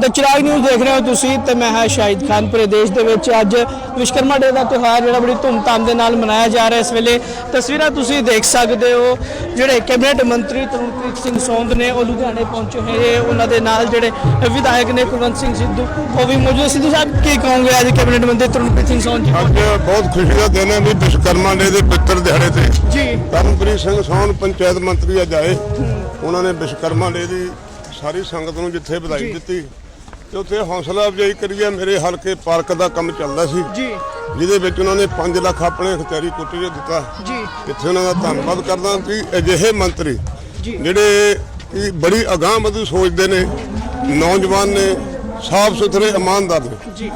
ਦ ਚਿਰਾਗ news ਦੇਖ ਰਹੇ ਹੋ ਤੁਸੀਂ ਤੇ ਮੈਂ ਹਾਂ ਸ਼ਾਹਿਦ ਖਾਨ। ਪ੍ਰਦੇਸ਼ ਦੇ ਵਿੱਚ ਅੱਜ ਵਿਸ਼ਕਰਮਾ ਡੇ ਦਾ ਤਿਉਹਾਰ ਜਿਹੜਾ ਬੜੀ ਧੂਮਧਾਮ ਦੇ ਨਾਲ ਮਨਾਇਆ ਜਾ ਰਿਹਾ ਇਸ ਵੇਲੇ। ਤਸਵੀਰਾਂ ਤੁਸੀਂ ਦੇਖ ਸਕਦੇ ਹੋ ਜਿਹੜੇ ਕੈਬਨਿਟ ਮੰਤਰੀ ਤਰੁਣਪ੍ਰੀਤ ਸਿੰਘ ਸੌਂਦ ਨੇ ਉਹ ਲੁਧਿਆਣੇ ਪਹੁੰਚੇ ਹੋਏ ਉਹਨਾਂ ਦੇ ਨਾਲ ਜਿਹੜੇ ਵਿਧਾਇਕ ਨੇ ਕੁਲਵੰਤ ਸਿੰਘ ਸਿੱਧੂ ਉਹ ਵੀ ਮੌਜੂਦ ਸਿੱਧੂ ਸਾਹਿਬ ਕੀ ਕਹੋਗੇ ਅੱਜ ਕੈਬਨਿਟ ਮੰਤਰੀ ਤਰੁਣਪ੍ਰੀਤ ਸਿੰਘ ਸੌਂਦ ਜੀ? ਅੱਜ ਬਹੁਤ ਖੁਸ਼ੀ ਦਾ ਦਿਨ ਹੈ ਵੀ ਵਿਸ਼ਵਕਰਮਾ ਡੇ ਦੇ ਪਿੱਤਰ ਦਿਹਾੜੇ ਤੇ ਜੀ। ਕਰਮਪ੍ਰੀਤ ਸਿੰਘ ਸੌਣ ਪੰਚਾਇਤ ਮੰਤਰੀ ਅੱਜ ਆਏ। ਉਹਨਾਂ ਨੇ ਡੇ ਦੀ ਸਾਰੀ ਸੰਗਤ ਨੂੰ ਜਿੱਥੇ ਵਧਾਈ। ਦਿੱਤੀ। ਤੇ ਉੱਥੇ ਹੌਸਲਾ ਅਫਜ਼ਾਈ ਕਰੀਏ ਮੇਰੇ ਹਲਕੇ ਪਾਰਕ ਦਾ ਕੰਮ ਚੱਲਦਾ ਸੀ। ਜੀ। ਜਿਹਦੇ ਵਿੱਚ ਉਹਨਾਂ ਨੇ 5 ਲੱਖ ਆਪਣੇ ਖਤਿਆਰੀ ਕੋਟੇ 'ਚ ਦਿੱਤਾ। ਜੀ। ਇੱਥੇ ਉਹਨਾਂ ਦਾ ਧੰਨਵਾਦ ਕਰਦਾ ਕਿ ਅਜਿਹੇ ਮੰਤਰੀ। ਜਿਹੜੇ ਕਿ ਬੜੀ ਅਗਾਂਹਵਧੂ ਸੋਚਦੇ ਨੇ ਨੌਜਵਾਨ ਨੇ ਸਾਫ਼ ਸੁਥਰੇ ਇਮਾਨਦਾਰ ਨੇ। ਜੀ।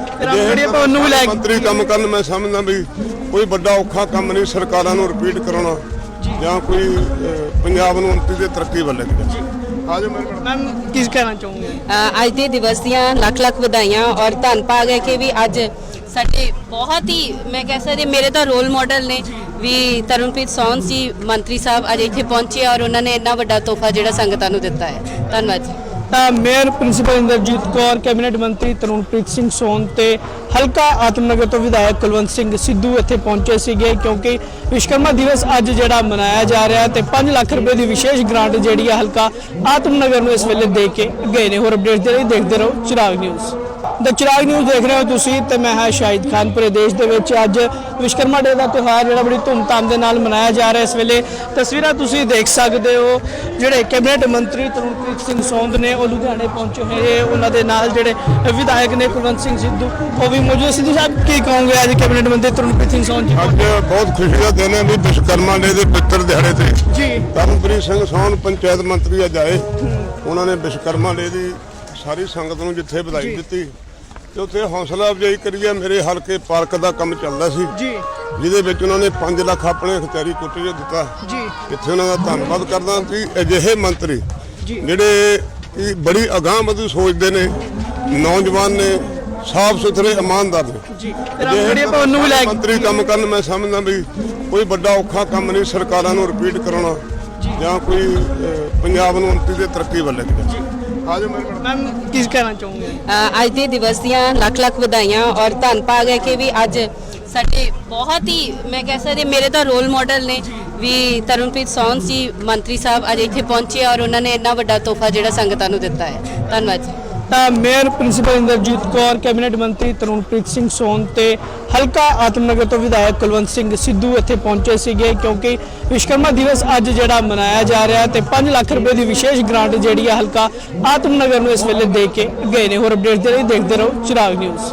ਭਵਨ ਨੂੰ ਵੀ ਲੈ ਕੇ ਮੰਤਰੀ ਕੰਮ ਕਰਨ ਮੈਂ ਸਮਝਦਾ ਵੀ ਕੋਈ ਵੱਡਾ ਔਖਾ ਕੰਮ ਨਹੀਂ ਸਰਕਾਰਾਂ ਨੂੰ ਰਿਪੀਟ ਕਰਾਉਣਾ ਜਾਂ। ਕੋਈ ਪੰਜਾਬ ਨੂੰ ਦੇ ਤਰੱਕੀ ਵੱਲ ਲੈ ਕੇ ਜਾਣਾ। ਆਜੋ ਮੇਰੇ ਕੋਲ ਮੈਮ ਕੀ ਕਹਿਣਾ ਚਾਹੋਗੇ? ਅ, ਅੱਜ ਦੇ ਦਿਵਸ ਦੀਆਂ ਲੱਖ ਲੱਖ ਵਧਾਈਆਂ ਔਰ ਧੰਨ ਭਾਗ ਹੈ ਕਿ ਵੀ ਅੱਜ ਸਾਡੇ ਬਹੁਤ ਹੀ ਮੈਂ ਕਹਿ ਸਕਦੀ ਮੇਰੇ ਤਾਂ ਰੋਲ ਮਾਡਲ ਨੇ ਵੀ ਤਰੁਣਪ੍ਰੀਤ ਸੌਨ ਜੀ ਮੰਤਰੀ ਸਾਹਿਬ ਅੱਜ ਇੱਥੇ ਪਹੁੰਚੇ ਔਰ ਉਹਨਾਂ ਨੇ ਇੰਨਾ ਵੱਡਾ ਤੋਹਫਾ ਜਿਹੜਾ ਸੰਗਤਾਂ ਨੂੰ ਦਿੱਤਾ ਹੈ। ਧੰਨਵਾਦ ਜੀ। Mayor principal Inderjit Kaur, cabinet ਮੰਤਰੀ ਤਰੁਣਪ੍ਰੀਤ ਸਿੰਘ ਸੋਨ ਤੇ ਹਲਕਾ ਆਤਮਨਗਰ ਤੋਂ ਵਿਧਾਇਕ ਕੁਲਵੰਤ ਸਿੰਘ ਸਿੱਧੂ ਇੱਥੇ ਪਹੁੰਚੇ ਸੀਗੇ ਕਿਉਂਕਿ ਵਿਸ਼ਕਰਮਾ ਦਿਵਸ ਅੱਜ ਜਿਹੜਾ ਮਨਾਇਆ ਜਾ ਰਿਹਾ ਤੇ 5 ਲੱਖ ਰੁਪਏ ਦੀ ਵਿਸ਼ੇਸ਼ ਗ੍ਰਾਂਟ ਜਿਹੜੀ ਆ ਹਲਕਾ ਆਤਮਨਗਰ ਨੂੰ ਇਸ ਵੇਲੇ ਦੇ ਕੇ ਗਏ ਨੇ। ਹੋਰ ਅਪਡੇਟਸ ਦੇ ਲਈ ਦੇਖਦੇ ਰਹੋ ਚਿਰਾਗ ਨਿਊਜ਼। ਦ ਚਿਰਾਗ ਨਿਊਜ਼ ਦੇਖ ਰਹੇ ਹੋ ਤੁਸੀਂ ਤੇ ਮੈਂ ਹਾਂ ਸ਼ਾਹਿਦ ਖਾਨ। ਪ੍ਰਦੇਸ਼ ਦੇ ਵਿੱਚ ਅੱਜ ਵਿਸ਼ਕਰਮਾ ਡੇ ਦਾ ਤਿਉਹਾਰ ਜਿਹੜਾ ਬੜੀ ਧੂਮਧਾਮ ਦੇ ਨਾਲ ਮਨਾਇਆ ਜਾ ਰਿਹਾ ਇਸ ਵੇਲੇ। ਤਸਵੀਰਾਂ ਤੁਸੀਂ ਦੇਖ ਸਕਦੇ ਹੋ ਜਿਹੜੇ ਕੈਬਨਿਟ ਮੰਤਰੀ ਤਰੁਣਪ੍ਰੀਤ ਸਿੰਘ ਸੌਂਦ ਨੇ ਉਹ ਲੁਧਿਆਣੇ ਪਹੁੰਚੇ ਹੋਏ ਉਹਨਾਂ ਦੇ ਨਾਲ ਜਿਹੜੇ ਵਿਧਾਇਕ ਨੇ ਕੁਲਵੰਤ ਸਿੰਘ ਸਿੱਧੂ ਉਹ ਵੀ ਮੌਜੂਦ ਸਿੱਧੂ ਸਾਹਿਬ ਕੀ ਕਹੋਗੇ ਅੱਜ ਕੈਬਨਿਟ ਮੰਤਰੀ ਤਰੁਣਪ੍ਰੀਤ ਸਿੰਘ ਸੌਂਦ ਜੀ? ਅੱਜ ਬਹੁਤ ਖੁਸ਼ੀ ਦਾ ਦਿਨ ਹੈ ਵੀ ਵਿਸ਼ਵਕਰਮਾ ਡੇ ਦੇ ਪਿੱਤਰ ਦਿਹਾੜੇ ਤੇ ਜੀ। ਕਰਮਪ੍ਰੀਤ ਸਿੰਘ ਸੌਣ ਪੰਚਾਇਤ ਮੰਤਰੀ ਅੱਜ ਆਏ। ਉਹਨਾਂ ਨੇ ਵਿਸ਼ਵਕਰਮਾ ਡੇ ਦੀ ਸਾਰੀ ਸੰਗਤ ਨੂੰ ਜਿੱਥੇ ਵਧਾਈ। ਦਿੱਤੀ ਤੇ ਉੱਥੇ ਹੌਸਲਾ ਅਫਜ਼ਾਈ ਕਰੀਏ ਮੇਰੇ ਹਲਕੇ ਪਾਰਕ ਦਾ ਕੰਮ ਚੱਲਦਾ ਸੀ। ਜੀ। ਜਿਹਦੇ ਵਿੱਚ ਉਹਨਾਂ ਨੇ 5 ਲੱਖ ਆਪਣੇ ਖਤਿਆਰੀ ਕੋਟੇ ਦਿੱਤਾ। ਜੀ। ਇੱਥੇ ਉਹਨਾਂ ਦਾ ਧੰਨਵਾਦ ਕਰਦਾ ਕਿ ਅਜਿਹੇ ਮੰਤਰੀ। ਜਿਹੜੇ ਕਿ ਬੜੀ ਅਗਾਂਹਵਧੂ ਸੋਚਦੇ ਨੇ ਨੌਜਵਾਨ ਨੇ ਸਾਫ਼ ਸੁਥਰੇ ਇਮਾਨਦਾਰ ਨੇ। ਜੀ। ਭਵਨ ਨੂੰ ਵੀ ਲੈ ਕੇ ਮੰਤਰੀ ਕੰਮ ਕਰਨ ਮੈਂ ਸਮਝਦਾ ਵੀ ਕੋਈ ਵੱਡਾ ਔਖਾ ਕੰਮ ਨਹੀਂ ਸਰਕਾਰਾਂ ਨੂੰ ਰਿਪੀਟ ਕਰਾਉਣਾ ਜਾਂ। ਕੋਈ ਪੰਜਾਬ ਨੂੰ ਉੱਨਤੀ ਦੇ ਤਰੱਕੀ ਵੱਲ ਲੈ ਕੇ ਜਾਣਾ। ਆਜੋ ਮੇਰੇ ਕੋਲ ਮੈਮ ਕੀ ਕਹਿਣਾ ਚਾਹੋਗੇ? ਅ, ਅੱਜ ਦੇ ਦਿਵਸ ਦੀਆਂ ਲੱਖ ਲੱਖ ਵਧਾਈਆਂ ਔਰ ਧੰਨ ਭਾਗ ਹੈ ਕਿ ਵੀ ਅੱਜ ਸਾਡੇ ਬਹੁਤ ਹੀ ਮੈਂ ਕਹਿ ਸਕਦੀ ਮੇਰੇ ਤਾਂ ਰੋਲ ਮਾਡਲ ਨੇ ਵੀ ਤਰੁਣਪ੍ਰੀਤ ਸੌਨ ਜੀ ਮੰਤਰੀ ਸਾਹਿਬ ਅੱਜ ਇੱਥੇ ਪਹੁੰਚੇ ਔਰ ਉਹਨਾਂ ਨੇ ਇੰਨਾ ਵੱਡਾ ਤੋਹਫਾ ਜਿਹੜਾ ਸੰਗਤਾਂ ਨੂੰ ਦਿੱਤਾ ਹੈ। ਧੰਨਵਾਦ ਜੀ। Mayor principal Inderjit Kaur, cabinet ਮੰਤਰੀ ਤਰੁਣਪ੍ਰੀਤ ਸਿੰਘ ਸੋਨ ਤੇ ਹਲਕਾ ਆਤਮਨਗਰ ਤੋਂ ਵਿਧਾਇਕ ਕੁਲਵੰਤ ਸਿੰਘ ਸਿੱਧੂ ਇੱਥੇ ਪਹੁੰਚੇ ਸੀਗੇ ਕਿਉਂਕਿ ਵਿਸ਼ਕਰਮਾ ਦਿਵਸ ਅੱਜ ਜਿਹੜਾ ਮਨਾਇਆ ਜਾ ਰਿਹਾ ਤੇ 5 ਲੱਖ ਰੁਪਏ ਦੀ ਵਿਸ਼ੇਸ਼ ਗ੍ਰਾਂਟ ਜਿਹੜੀ ਹੈ ਹਲਕਾ ਆਤਮਨਗਰ ਨੂੰ ਇਸ ਵੇਲੇ ਦੇ ਕੇ ਗਏ ਨੇ। ਹੋਰ ਅਪਡੇਟਸ ਦੇ ਲਈ ਦੇਖਦੇ ਰਹੋ ਚਿਰਾਗ ਨਿਊਜ਼।